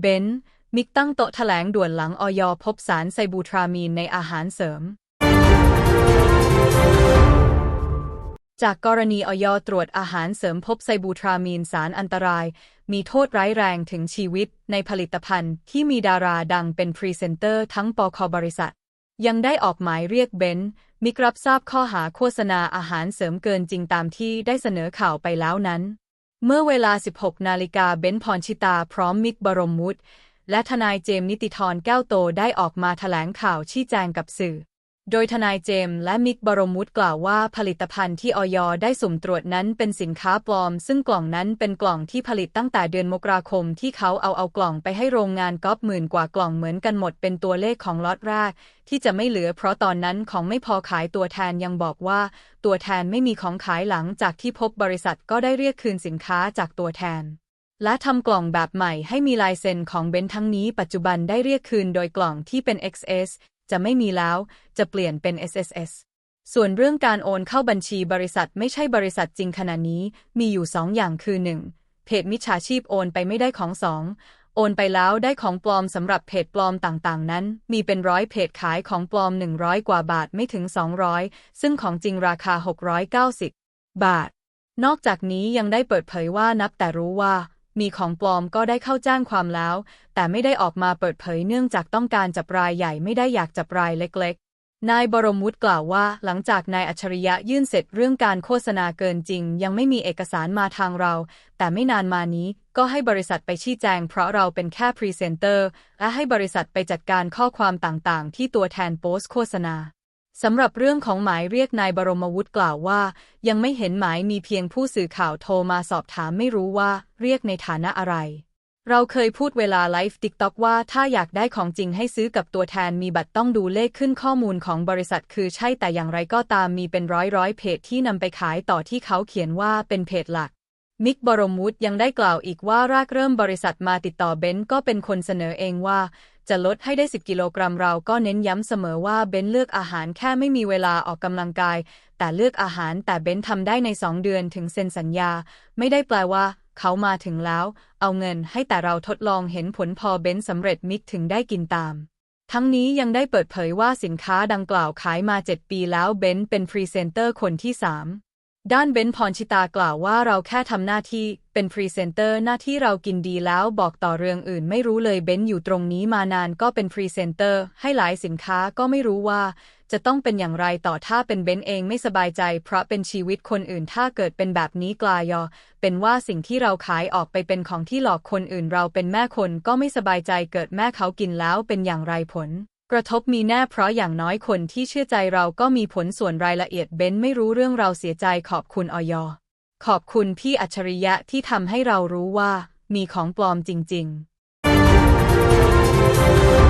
เบนมิกตั้งโต๊ะแถลงด่วนหลังออยพบสารไซบูทรามีนในอาหารเสริม จากกรณีออยตรวจอาหารเสริมพบไซบูทรามีนสารอันตราย มีโทษร้ายแรงถึงชีวิตในผลิตภัณฑ์ที่มีดาราดังเป็นพรีเซนเตอร์ทั้งปคบริษัท ยังได้ออกหมายเรียกเบนมิกรับทราบข้อหาโฆษณาอาหารเสริมเกินจริงตามที่ได้เสนอข่าวไปแล้วนั้น เมื่อเวลา 16 นาฬิกาเบนพรชิตาพร้อมมิกบรมมุตและทนายเจมส์นิติธรแก้วโตได้ออกมาแถลงข่าวชี้แจงกับสื่อ โดยทนายเจมส์และมิกบรมวุฒิกล่าวว่าผลิตภัณฑ์ที่ออยได้สุ่มตรวจนั้นเป็นสินค้าปลอม ซึ่งกล่องนั้นเป็นกล่องที่ผลิตตั้งแต่เดือนมกราคมที่เขาเอาเอากล่องไปให้โรงงานก๊อปหมื่นกว่ากล่องเหมือนกันหมดเป็นตัวเลขของล็อตแรกที่จะไม่เหลือเพราะตอนนั้นของไม่พอขายตัวแทนยังบอกว่า ตัวแทนไม่มีของขายหลังจากที่พบบริษัทก็ได้เรียกคืนสินค้าจากตัวแทนและทำกล่องแบบใหม่ให้มีลายเซ็นของเบนทั้งนี้ปัจจุบันได้เรียกคืนโดยกล่องที่เป็น XS จะไม่มีแล้ว จะเปลี่ยนเป็น SSS ส่วนเรื่องการโอนเข้าบัญชีบริษัทไม่ใช่บริษัทจริงขณะนี้ มีอยู่สองอย่างคือ 1. เพจมิจฉาชีพโอนไปไม่ได้ของสองโอนไปแล้วได้ของปลอมสำหรับเพจปลอมต่างๆ นั้น มีเป็นร้อยเพจขายของปลอม 100 กว่าบาทไม่ถึง 200 ซึ่งของจริงราคา 690 บาท นอกจากนี้ยังได้เปิดเผยว่านับแต่รู้ว่า มีของปลอมก็ได้เข้าจ้างความแล้ว แต่ไม่ได้ออกมาเปิดเผยเนื่องจากต้องการจับรายใหญ่ไม่ได้อยากจับรายเล็ก ๆ นายบรมวุฒิกล่าวว่า หลังจากนายอัจฉริยะยื่นเสร็จเรื่องการโฆษณาเกินจริง ยังไม่มีเอกสารมาทางเรา แต่ไม่นานมานี้ก็ให้บริษัทไปชี้แจง เพราะเราเป็นแค่พรีเซนเตอร์และให้บริษัทไปจัดการข้อความต่างๆ ที่ตัวแทนโพสต์โฆษณา สำหรับเรื่องของหมายเรียกนายบรมวุฒิกล่าวว่า ยังไม่เห็นหมายมีเพียงผู้สื่อข่าวโทรมาสอบถามไม่รู้ว่า เรียกในฐานะอะไร เราเคยพูดเวลาไลฟ์ติ๊กต็อกว่าถ้าอยากได้ของจริงให้ซื้อกับตัวแทนมีบัตรต้องดูเลขขึ้นข้อมูลของบริษัท คือใช่แต่อย่างไรก็ตามมีเป็นร้อยร้อยเพจที่นำไปขายต่อที่เขาเขียนว่าเป็นเพจหลักมิกบรมวุฒิยังได้กล่าวอีกว่ารากเริ่มบริษัทมาติดต่อเบนซ์ก็เป็นคนเสนอเองว่า จะลดให้ได้ 10 กิโลกรัมเราก็เน้นย้ำเสมอว่าเบนเลือกอาหารแค่ไม่มีเวลาออกกำลังกาย แต่เลือกอาหารแต่เบนทำได้ใน 2 เดือนถึงเซ็นสัญญา ไม่ได้แปลว่า เขามาถึงแล้ว เอาเงินให้แต่เราทดลองเห็นผลพอเบนสำเร็จมิกถึงได้กินตามทั้งนี้ยังได้เปิดเผยว่าสินค้าดังกล่าวขายมา 7 ปีแล้วเบนเป็นพรีเซนเตอร์คนที่ 3 ด้านเบนซ์พรชิตากล่าวว่าเราแค่ทำหน้าที่เป็นพรีเซนเตอร์หน้าที่เรากินดีแล้วบอกต่อเรื่องอื่นไม่รู้เลยเบนซ์อยู่ตรงนี้มานานก็เป็นพรีเซนเตอร์ให้หลายสินค้าก็ไม่รู้ว่า จะต้องเป็นอย่างไรต่อถ้าเป็นเบนซ์เองไม่สบายใจ เพราะเป็นชีวิตคนอื่นถ้าเกิดเป็นแบบนี้กลายอ เป็นว่าสิ่งที่เราขายออกไปเป็นของที่หลอกคนอื่นเราเป็นแม่คนก็ไม่สบายใจเกิดแม่เขากินแล้วเป็นอย่างไรผล กระทบมีแน่เพราะอย่างน้อยคนที่เชื่อใจเราก็มีผลส่วนรายละเอียดเบนไม่รู้เรื่องเราเสียใจขอบคุณออยขอบคุณพี่อัจฉริยะที่ทำให้เรารู้ว่า มีของปลอมจริง ๆ